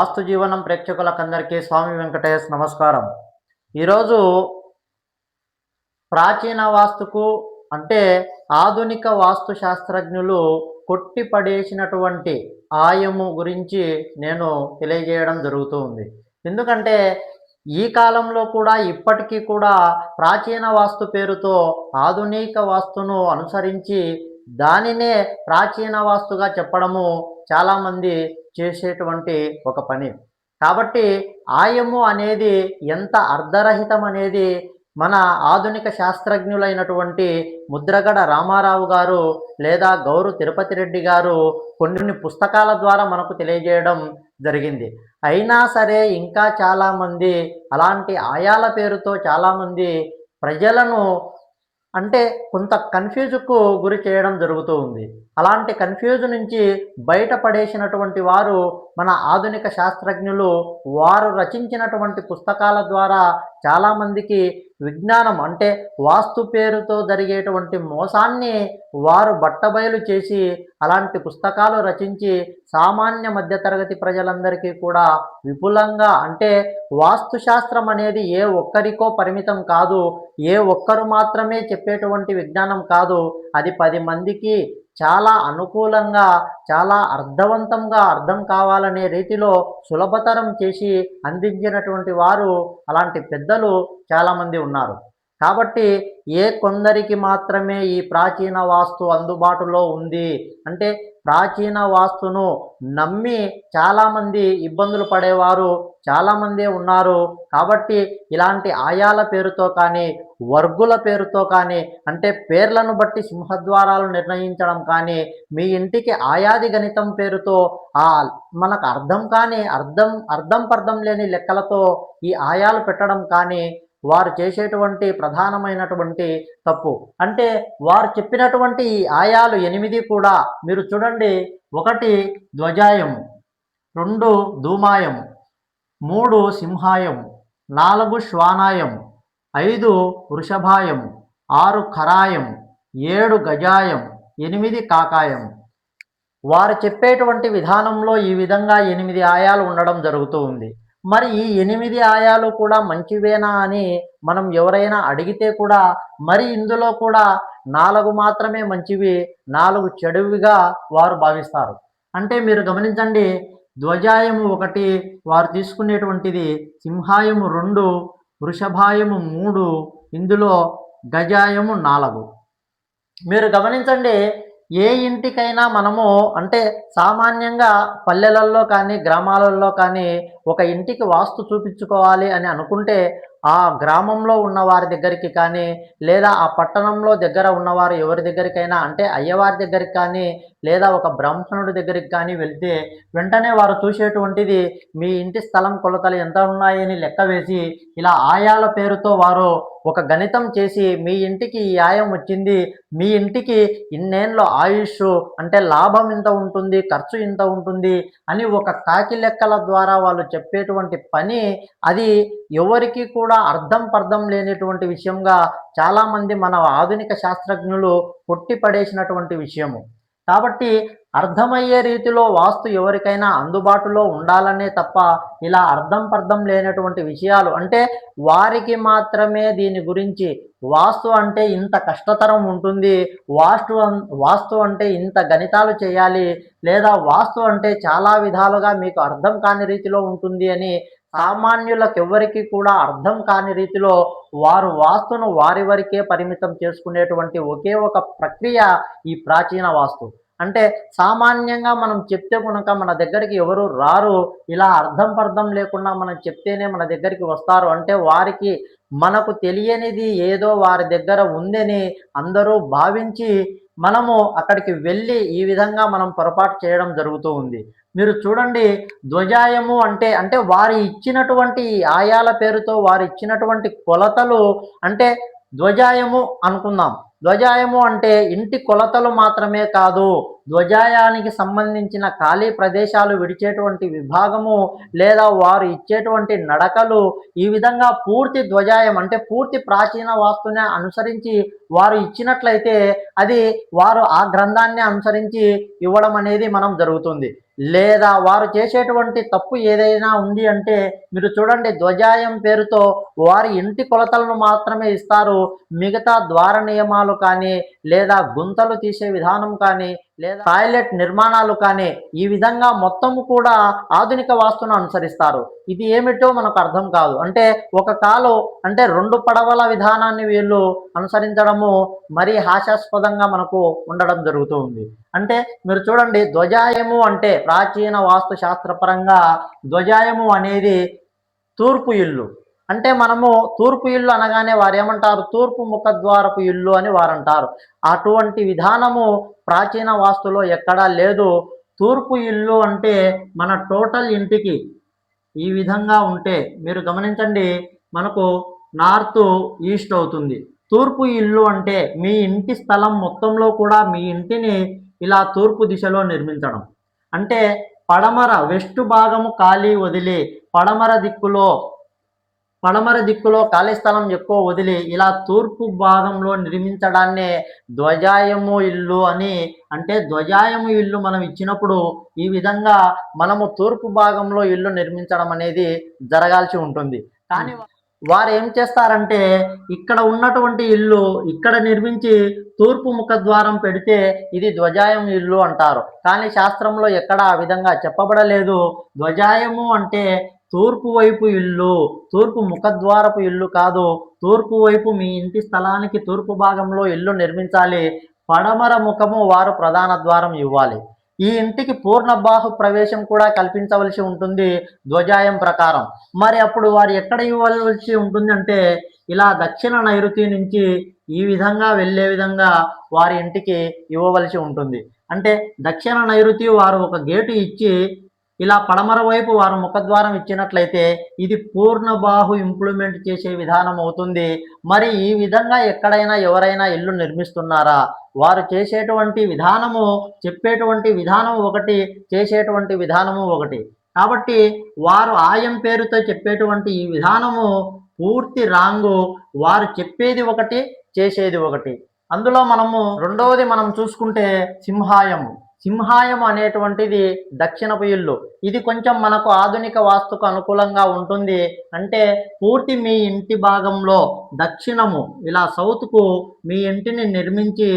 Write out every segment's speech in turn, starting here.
వాస్తు జీవనం ప్రేక్షకులకందరికీ స్వామి వెంకటేష్ నమస్కారం. ఈరోజు ప్రాచీన వాస్తుకు అంటే ఆధునిక వాస్తు శాస్త్రజ్ఞులు కొట్టిపడేసినటువంటి ఆయము గురించి నేను తెలియజేయడం జరుగుతూ ఉంది. ఎందుకంటే ఈ కాలంలో కూడా ఇప్పటికీ కూడా ప్రాచీన వాస్తు పేరుతో ఆధునిక వాస్తును అనుసరించి దానినే ప్రాచీన వాస్తుగా చెప్పడము చాలామంది చేసేటువంటి ఒక పని. కాబట్టి ఆయము అనేది ఎంత అర్ధరహితం అనేది మన ఆధునిక శాస్త్రజ్ఞులైనటువంటి ముద్రగడ రామారావు గారు లేదా గౌరు తిరుపతి రెడ్డి గారు కొన్ని పుస్తకాల ద్వారా మనకు తెలియజేయడం జరిగింది. అయినా సరే ఇంకా చాలామంది అలాంటి ఆయాల పేరుతో చాలామంది ప్రజలను అంటే కొంత కన్ఫ్యూజ్కు గురి చేయడం జరుగుతూ ఉంది. అలాంటి కన్ఫ్యూజ్ నుంచి బయటపడేసినటువంటి వారు మన ఆధునిక శాస్త్రజ్ఞులు వారు రచించినటువంటి పుస్తకాల ద్వారా చాలామందికి విజ్ఞానం అంటే వాస్తు పేరుతో జరిగేటువంటి మోసాన్ని వారు బట్టబయలు చేసి అలాంటి పుస్తకాలు రచించి సామాన్య మధ్యతరగతి ప్రజలందరికీ కూడా విపులంగా అంటే వాస్తుశాస్త్రం అనేది ఏ ఒక్కరికో పరిమితం కాదు ఏ ఒక్కరు మాత్రమే చెప్పేటువంటి విజ్ఞానం కాదు అది పది మందికి చాలా అనుకూలంగా చాలా అర్థవంతంగా అర్థం కావాలనే రీతిలో సులభతరం చేసి అందించినటువంటి వారు అలాంటి పెద్దలు చాలామంది ఉన్నారు. కాబట్టి ఏ కొందరికి మాత్రమే ఈ ప్రాచీన వాస్తు అందుబాటులో ఉంది అంటే ప్రాచీన వాస్తును నమ్మి చాలామంది ఇబ్బందులు పడేవారు చాలామందే ఉన్నారు. కాబట్టి ఇలాంటి ఆయాల పేరుతో కానీ వర్గుల పేరుతో కానీ అంటే పేర్లను బట్టి సింహద్వారాలు నిర్ణయించడం కానీ మీ ఇంటికి ఆయాది గణితం పేరుతో ఆ మనకు అర్థం కానీ అర్థం అర్థం పర్థం లేని లెక్కలతో ఈ ఆయాలు పెట్టడం కానీ వారు చేసేటువంటి ప్రధానమైనటువంటి తప్పు. అంటే వారు చెప్పినటువంటి ఈ ఆయాలు ఎనిమిది కూడా మీరు చూడండి. ఒకటి ధ్వజాయం రెండు ధూమాయం మూడు సింహాయం నాలుగు శ్వానాయం ఐదు వృషభాయం ఆరు ఖరాయము ఏడు గజాయం ఎనిమిది కాకాయం వారు చెప్పేటువంటి విధానంలో ఈ విధంగా ఎనిమిది ఆయాలు ఉండడం జరుగుతూ ఉంది. మరి ఈ ఎనిమిది ఆయాలు కూడా మంచివేనా అని మనం ఎవరైనా అడిగితే కూడా మరి ఇందులో కూడా నాలుగు మాత్రమే మంచివి నాలుగు చెడువిగా వారు భావిస్తారు. అంటే మీరు గమనించండి ధ్వజాయము ఒకటి వారు తీసుకునేటువంటిది సింహాయము రెండు వృషభాయము మూడు ఇందులో గజాయము నాలుగు. మీరు గమనించండి ఏ ఇంటికైనా మనము అంటే సామాన్యంగా పల్లెలలో కానీ గ్రామాలలో కానీ ఒక ఇంటికి వాస్తు చూపించుకోవాలి అని అనుకుంటే ఆ గ్రామంలో ఉన్నవారి దగ్గరికి కానీ లేదా ఆ పట్టణంలో దగ్గర ఉన్నవారు ఎవరి దగ్గరికైనా అంటే అయ్యవారి దగ్గరికి కానీ లేదా ఒక బ్రాహ్మణుడి దగ్గరికి కానీ వెళ్తే వెంటనే వారు చూసేటువంటిది మీ ఇంటి స్థలం కొలతలు ఎంత ఉన్నాయని లెక్క వేసి ఇలా ఆయాల పేరుతో వారు ఒక గణితం చేసి మీ ఇంటికి ఈ ఆయం వచ్చింది మీ ఇంటికి ఇన్నేళ్ళు ఆయుష్ అంటే లాభం ఇంత ఉంటుంది ఖర్చు ఇంత ఉంటుంది అని ఒక కాకి లెక్కల ద్వారా వాళ్ళు చెప్పేటువంటి పని అది ఎవరికి కూడా అర్థం పర్థం లేనిటువంటి విషయంగా చాలామంది మన ఆధునిక శాస్త్రజ్ఞులు కొట్టి పడేసినటువంటి విషయము. కాబట్టి అర్థమయ్యే రీతిలో వాస్తు ఎవరికైనా అందుబాటులో ఉండాలనే తప్ప ఇలా అర్థం పర్థం లేనటువంటి విషయాలు అంటే వారికి మాత్రమే దీని గురించి వాస్తు అంటే ఇంత కష్టతరం ఉంటుంది వాస్తు వాస్తు అంటే ఇంత గణితాలు చేయాలి లేదా వాస్తు అంటే చాలా విధాలుగా మీకు అర్థం కాని రీతిలో ఉంటుంది అని సామాన్యులకు ఎవ్వరికి కూడా అర్థం కాని రీతిలో వారు వాస్తును వారి వరకే పరిమితం చేసుకునేటువంటి ఒకే ఒక ప్రక్రియ ఈ ప్రాచీన వాస్తు. అంటే సామాన్యంగా మనం చెప్తే కనుక మన దగ్గరికి ఎవరు రారు ఇలా అర్థం పర్థం లేకుండా మనం చెప్తేనే మన దగ్గరికి వస్తారు. అంటే వారికి మనకు తెలియనిది ఏదో వారి దగ్గర ఉందని అందరూ భావించి మనము అక్కడికి వెళ్ళి ఈ విధంగా మనం పొరపాటు చేయడం జరుగుతూ ఉంది. మీరు చూడండి ధ్వజాయము అంటే అంటే వారి ఇచ్చినటువంటి ఆయాల పేరుతో వారు ఇచ్చినటువంటి కొలతలు అంటే ధ్వజాయము అనుకుందాం. ధ్వజాయము అంటే ఇంటి కొలతలు మాత్రమే కాదు. ధ్వజాయానికి సంబంధించిన ఖాళీ ప్రదేశాలు విడిచేటువంటి విభాగము లేదా వారు ఇచ్చేటువంటి నడకలు ఈ విధంగా పూర్తి ధ్వజాయం అంటే పూర్తి ప్రాచీన వాస్తునే అనుసరించి వారు ఇచ్చినట్లయితే అది వారు ఆ గ్రంథాన్ని అనుసరించి ఇవ్వడం అనేది మనం జరుగుతుంది. లేదా వారు చేసేటువంటి తప్పు ఏదైనా ఉంది అంటే మీరు చూడండి ధ్వజాయం పేరుతో వారి ఇంటి కొలతలను మాత్రమే ఇస్తారు. మిగతా ద్వార నియమాలు కానీ లేదా గుంతలు తీసే విధానం కానీ లేదా టాయిలెట్ నిర్మాణాలు కానీ ఈ విధంగా మొత్తము కూడా ఆధునిక వాస్తును అనుసరిస్తారు. ఇది ఏమిటో మనకు అర్థం కాదు. అంటే ఒక కాలు అంటే రెండు పడవల విధానాన్ని వీళ్ళు అనుసరించడము మరీ హాస్యాస్పదంగా మనకు ఉండడం జరుగుతూ ఉంది అంటే మీరు చూడండి ధ్వజాయము అంటే ప్రాచీన వాస్తు శాస్త్రపరంగా ధ్వజాయము అనేది తూర్పు ఇల్లు. అంటే మనము తూర్పు ఇల్లు అనగానే వారు ఏమంటారు తూర్పు ముఖద్వారపు ఇల్లు అని వారు అంటారు అటువంటి విధానము ప్రాచీన వాస్తులో ఎక్కడా లేదు. తూర్పు ఇల్లు అంటే మన టోటల్ ఇంటికి ఈ విధంగా ఉంటే మీరు గమనించండి మనకు నార్త్ ఈస్ట్ అవుతుంది. తూర్పు ఇల్లు అంటే మీ ఇంటి స్థలం మొత్తంలో కూడా మీ ఇంటిని ఇలా తూర్పు దిశలో నిర్మించడం. అంటే పడమర వెస్ట్ భాగము ఖాళీ వదిలి పడమర దిక్కులో పడమర దిక్కులో ఖాళీ స్థలం ఎక్కువ వదిలి ఇలా తూర్పు భాగంలో నిర్మించడాన్నే ధ్వజాయము ఇల్లు అని అంటే ధ్వజాయము ఇల్లు మనం ఇచ్చినప్పుడు ఈ విధంగా మనము తూర్పు భాగంలో ఇల్లు నిర్మించడం అనేది జరగాల్సి ఉంటుంది. కానీ వారు ఏం చేస్తారంటే ఇక్కడ ఉన్నటువంటి ఇల్లు ఇక్కడ నిర్మించి తూర్పు ముఖద్వారం పెడితే ఇది ధ్వజాయం ఇల్లు అంటారు. కానీ శాస్త్రంలో ఎక్కడ ఆ విధంగా చెప్పబడలేదు. ధ్వజాయము అంటే తూర్పు వైపు ఇల్లు తూర్పు ముఖద్వారపు ఇల్లు కాదు. తూర్పు వైపు మీ ఇంటి స్థలానికి తూర్పు భాగంలో ఇల్లు నిర్మించాలి. పడమర ముఖము వారు ప్రధాన ద్వారం ఇవ్వాలి. ఈ ఇంటికి పూర్ణ బాహు ప్రవేశం కూడా కల్పించవలసి ఉంటుంది ధ్వజాయం ప్రకారం. మరి అప్పుడు వారు ఎక్కడ ఇవ్వవలసి ఉంటుంది అంటే ఇలా దక్షిణ నైరుతి నుంచి ఈ విధంగా వెళ్ళే విధంగా వారి ఇంటికి ఇవ్వవలసి ఉంటుంది. అంటే దక్షిణ నైరుతి వారు ఒక గేటు ఇచ్చి ఇలా పడమర వైపు వారు ముఖద్వారం ఇచ్చినట్లయితే ఇది పూర్ణ బాహు ఇంప్లిమెంట్ చేసే విధానం అవుతుంది. మరి ఈ విధంగా ఎక్కడైనా ఎవరైనా ఇల్లు నిర్మిస్తున్నారా? వారు చేసేటువంటి విధానము చెప్పేటువంటి విధానం ఒకటి చేసేటువంటి విధానము ఒకటి. కాబట్టి వారు ఆయం పేరుతో చెప్పేటువంటి ఈ విధానము పూర్తి రాంగు. వారు చెప్పేది ఒకటి చేసేది ఒకటి. అందులో మనము రెండవది మనం చూసుకుంటే సింహాయము. సింహాయం అనేటువంటిది దక్షిణపు ఇల్లు. ఇది కొంచెం మనకు ఆధునిక వాస్తుకు అనుకూలంగా ఉంటుంది. అంటే పూర్తి మీ ఇంటి భాగంలో దక్షిణము ఇలా సౌత్కు మీ ఇంటిని నిర్మించి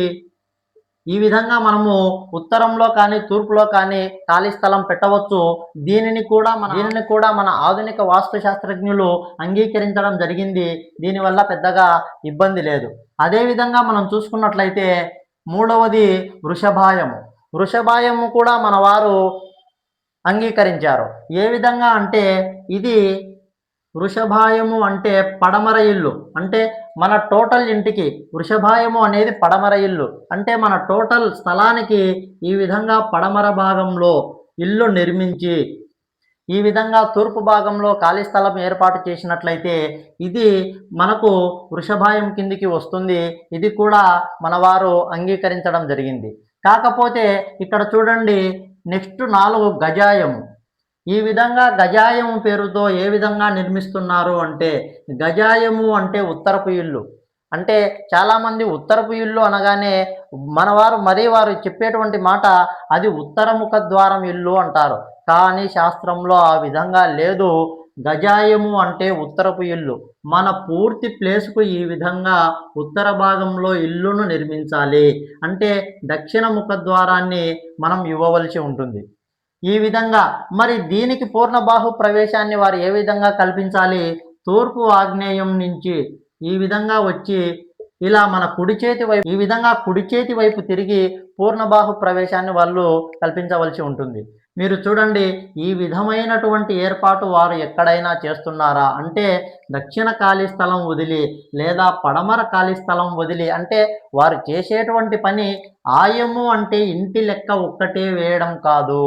ఈ విధంగా మనము ఉత్తరంలో కానీ తూర్పులో కానీ ఖాళీ స్థలం పెట్టవచ్చు. దీనిని కూడా మన దీనిని కూడా మన ఆధునిక వాస్తు శాస్త్రజ్ఞులు అంగీకరించడం జరిగింది. దీనివల్ల పెద్దగా ఇబ్బంది లేదు. అదేవిధంగా మనం చూసుకున్నట్లయితే మూడవది వృషభాయము. వృషభాయము కూడా మన వారు అంగీకరించారు. ఏ విధంగా అంటే ఇది వృషభాయము అంటే పడమర ఇల్లు. అంటే మన టోటల్ ఇంటికి వృషభాయము అనేది పడమర ఇల్లు. అంటే మన టోటల్ స్థలానికి ఈ విధంగా పడమర భాగంలో ఇల్లు నిర్మించి ఈ విధంగా తూర్పు భాగంలో ఖాళీ స్థలం ఏర్పాటు చేసినట్లయితే ఇది మనకు వృషభాయం కిందికి వస్తుంది. ఇది కూడా మనవారు అంగీకరించడం జరిగింది. కాకపోతే ఇక్కడ చూడండి నెక్స్ట్ నాలుగు గజాయము. ఈ విధంగా గజాయము పేరుతో ఏ విధంగా నిర్మిస్తున్నారు అంటే గజాయము అంటే ఉత్తరపు ఇల్లు. అంటే చాలామంది ఉత్తరపు ఇల్లు అనగానే మనవారు మరీ వారు చెప్పేటువంటి మాట అది ఉత్తరముఖ ద్వారం ఇల్లు అంటారు. కానీ శాస్త్రంలో ఆ విధంగా లేదు. గజాయము అంటే ఉత్తరపు ఇల్లు. మన పూర్తి ప్లేస్కు ఈ విధంగా ఉత్తర భాగంలో ఇల్లును నిర్మించాలి. అంటే దక్షిణ ముఖద్వారాన్ని మనం ఇవ్వవలసి ఉంటుంది. ఈ విధంగా మరి దీనికి పూర్ణ బాహు ప్రవేశాన్ని వారు ఏ విధంగా కల్పించాలి? తూర్పు ఆగ్నేయం నుంచి ఈ విధంగా వచ్చి ఇలా మన కుడి చేతి వైపు ఈ విధంగా కుడి చేతి వైపు తిరిగి పూర్ణబాహు ప్రవేశాన్ని వాళ్ళు కల్పించవలసి ఉంటుంది. మీరు చూడండి ఈ విధమైనటువంటి ఏర్పాటు వారు ఎక్కడైనా చేస్తున్నారా? అంటే దక్షిణ ఖాళీ స్థలం వదిలి లేదా పడమర ఖాళీ స్థలం వదిలి అంటే వారు చేసేటువంటి పని ఆయము అంటే ఇంటి లెక్క ఒక్కటే వేయడం కాదు.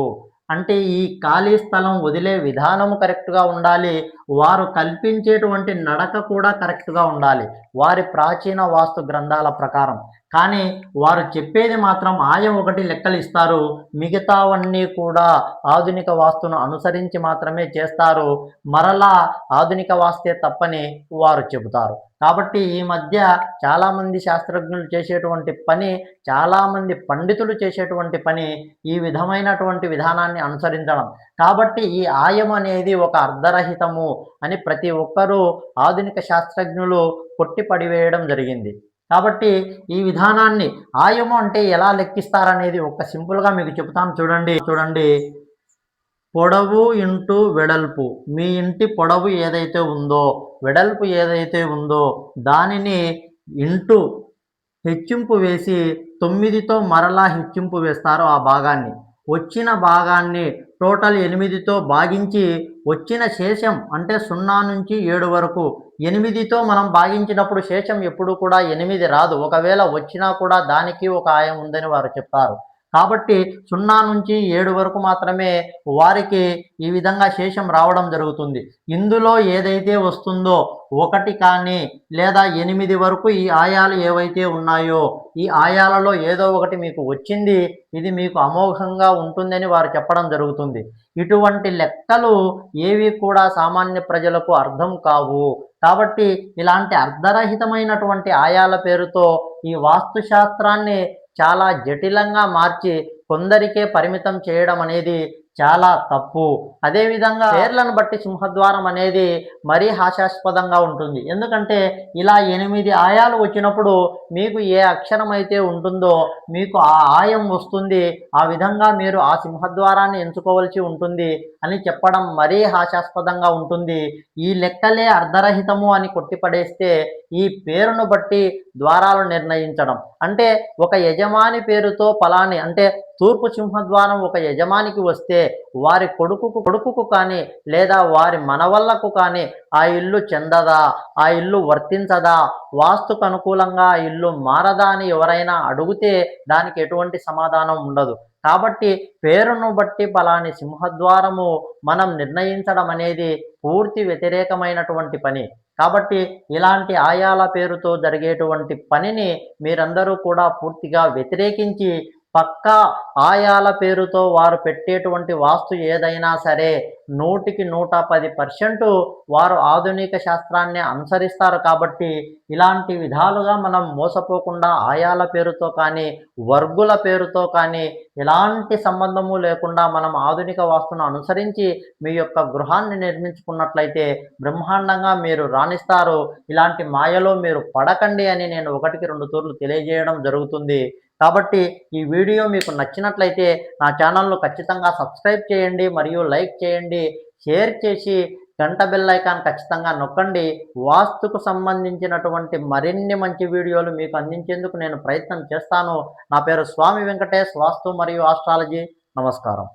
అంటే ఈ ఖాళీ స్థలం వదిలే విధానము కరెక్ట్గా ఉండాలి. వారు కల్పించేటువంటి నడక కూడా కరెక్ట్గా ఉండాలి. వారి ప్రాచీన వాస్తు గ్రంథాల ప్రకారం. కానీ వారు చెప్పేది మాత్రం ఆయం ఒకటి లెక్కలు ఇస్తారు. మిగతావన్నీ కూడా ఆధునిక వాస్తును అనుసరించి మాత్రమే చేస్తారు. మరలా ఆధునిక వాస్తే తప్పని వారు చెబుతారు. కాబట్టి ఈ మధ్య చాలామంది శాస్త్రజ్ఞులు చేసేటువంటి పని చాలామంది పండితులు చేసేటువంటి పని ఈ విధమైనటువంటి విధానాన్ని అనుసరించడం. కాబట్టి ఈ ఆయం అనేది ఒక అర్ధరహితము అని ప్రతి ఒక్కరూ ఆధునిక శాస్త్రజ్ఞులు కొట్టి పడివేయడం జరిగింది. కాబట్టి ఈ విధానాన్ని ఆయము అంటే ఎలా లెక్కిస్తారనేది ఒక సింపుల్గా మీకు చెబుతాను. చూడండి చూడండి. పొడవు ఇంటూ వెడల్పు. మీ ఇంటి పొడవు ఏదైతే ఉందో వెడల్పు ఏదైతే ఉందో దానిని ఇంటూ హెచ్చింపు వేసి తొమ్మిదితో మరలా హెచ్చింపు వేస్తారు ఆ భాగాన్ని. వచ్చిన భాగాన్ని టోటల్ ఎనిమిదితో భాగించి వచ్చిన శేషం అంటే సున్నా నుంచి ఏడు వరకు ఎనిమిదితో మనం భాగించినప్పుడు శేషం ఎప్పుడు కూడా ఎనిమిది రాదు. ఒకవేళ వచ్చినా కూడా దానికి ఒక ఆయం ఉందని వారు చెప్తారు. కాబట్టి సున్నా నుంచి ఏడు వరకు మాత్రమే వారికి ఈ విధంగా శేషం రావడం జరుగుతుంది. ఇందులో ఏదైతే వస్తుందో ఒకటి కానీ లేదా ఎనిమిది వరకు ఈ ఆయాలు ఏవైతే ఉన్నాయో ఈ ఆయాలలో ఏదో ఒకటి మీకు వచ్చింది ఇది మీకు అమోఘంగా ఉంటుందని వారు చెప్పడం జరుగుతుంది. ఇటువంటి లెక్కలు ఏవి కూడా సామాన్య ప్రజలకు అర్థం కావు. కాబట్టి ఇలాంటి అర్ధరహితమైనటువంటి ఆయాల పేరుతో ఈ వాస్తుశాస్త్రాన్ని చాలా జటిలంగా మార్చి కొందరికే పరిమితం చేయడం అనేది చాలా తప్పు. అదేవిధంగా పేర్లను బట్టి సింహద్వారం అనేది మరీ హాస్యాస్పదంగా ఉంటుంది. ఎందుకంటే ఇలా ఎనిమిది ఆయాలు వచ్చినప్పుడు మీకు ఏ అక్షరం అయితే ఉంటుందో మీకు ఆ ఆయం వస్తుంది. ఆ విధంగా మీరు ఆ సింహద్వారాన్ని ఎంచుకోవలసి ఉంటుంది అని చెప్పడం మరీ హాస్యాస్పదంగా ఉంటుంది. ఈ లెక్కలే అర్ధరహితము అని కొట్టిపడేస్తే ఈ పేరును బట్టి ద్వారాలు నిర్ణయించడం. అంటే ఒక యజమాని పేరుతో ఫలాన్ని అంటే తూర్పు సింహద్వారం ఒక యజమానికి వస్తే వారి కొడుకుకు కొడుకుకు కానీ లేదా వారి మనవళ్ళకు కానీ ఆ ఇల్లు చెందదా ఆ ఇల్లు వర్తించదా వాస్తుకు అనుకూలంగా ఆ ఇల్లు మారదా అని ఎవరైనా అడిగితే దానికి ఎటువంటి సమాధానం ఉండదు. కాబట్టి పేరును బట్టి ఫలాని సింహద్వారము మనం నిర్ణయించడం అనేది పూర్తి వ్యతిరేకమైనటువంటి పని. కాబట్టి ఇలాంటి ఆయాల పేరుతో జరిగేటువంటి పనిని మీరందరూ కూడా పూర్తిగా వ్యతిరేకించి పక్కా ఆయాల పేరుతో వారు పెట్టేటువంటి వాస్తు ఏదైనా సరే నూటికి నూట పది పర్సెంట్ వారు ఆధునిక శాస్త్రాన్ని అనుసరిస్తారు కాబట్టి ఇలాంటి విధాలుగా మనం మోసపోకుండా ఆయాల పేరుతో కానీ వర్గుల పేరుతో కానీ ఎలాంటి సంబంధము లేకుండా మనం ఆధునిక వాస్తును అనుసరించి మీ యొక్క గృహాన్ని నిర్మించుకున్నట్లయితే బ్రహ్మాండంగా మీరు రాణిస్తారు. ఇలాంటి మాయలో మీరు పడకండి అని నేను ఒకటికి రెండు తూర్లు తెలియజేయడం జరుగుతుంది. కాబట్టి ఈ వీడియో మీకు నచ్చినట్లయితే నా ఛానల్ను ఖచ్చితంగా సబ్స్క్రైబ్ చేయండి మరియు లైక్ చేయండి. షేర్ చేసి గంట బెల్ ఐకాన్ ఖచ్చితంగా నొక్కండి. వాస్తుకు సంబంధించినటువంటి మరిన్ని మంచి వీడియోలు మీకు అందించేందుకు నేను ప్రయత్నం చేస్తాను. నా పేరు స్వామి వెంకటేష్ వాస్తు మరియు ఆస్ట్రాలజీ. నమస్కారం.